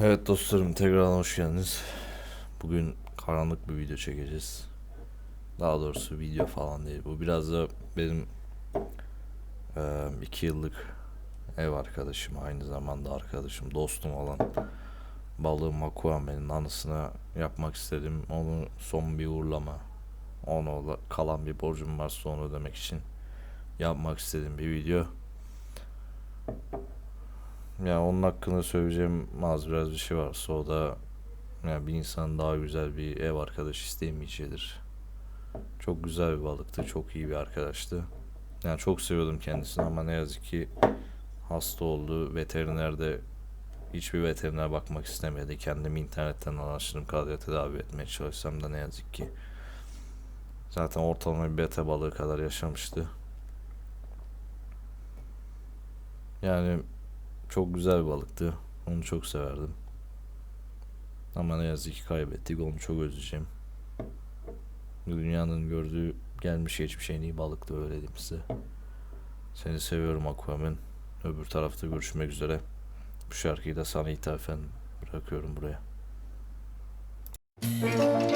Evet dostlarım tekrardan hoş geldiniz. Bugün karanlık bir video çekeceğiz. Daha doğrusu video falan değil. Bu biraz da benim eee, iki yıllık ev arkadaşım, aynı zamanda arkadaşım, dostum olan balığım Aquaman'ın anısına yapmak istedim. Onu son bir uğurlama. Ona kalan bir borcum varsa onu ödemek için yapmak istediğim bir video. Ya onun hakkında söyleyeceğim az biraz bir şey varsa o da ya bir insan daha güzel bir ev arkadaş isteyemeyeceğidir. Çok güzel bir balıktı, çok iyi bir arkadaştı. Yani çok seviyordum kendisini ama ne yazık ki hasta oldu. Veterinerde hiçbir veteriner bakmak istemedi. Kendim internetten araştırdım kadar tedavi etmeye çalışsam da ne yazık ki. Zaten ortalama bir bete balığı kadar yaşamıştı. Yani çok güzel bir balıktı. Onu çok severdim. Ama ne yazık ki kaybettik. Onu çok özleyeceğim. Dünyanın gördüğü gelmiş geçmiş en iyi balıktı öyle size. Seni seviyorum Aquaman. Öbür tarafta görüşmek üzere. Bu şarkıyı da sana ithafen bırakıyorum buraya. Sen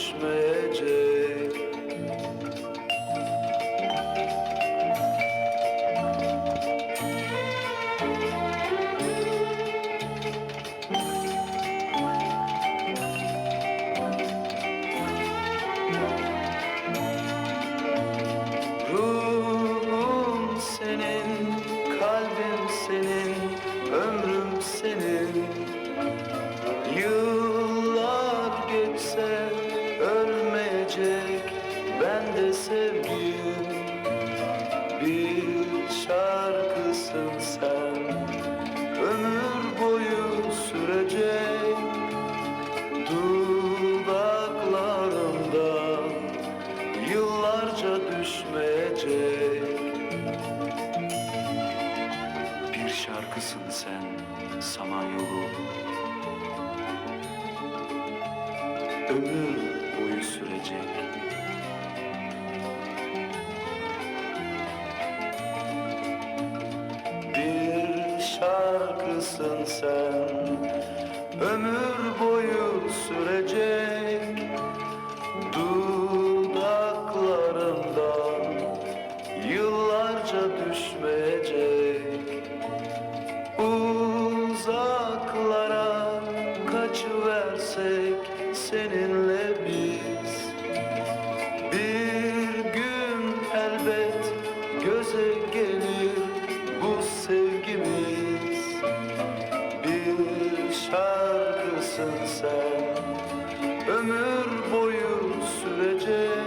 düşmeyecek Ruhum yıllarca düşmeyecek. Bir şarkısın sen samanyolu Ömür boyu sürecek. Bir şarkısın sen Ömür tek seninle biz. Bir gün elbet göze gelir bu sevgimiz. Bir şarkısın sen ömür boyu sürecek.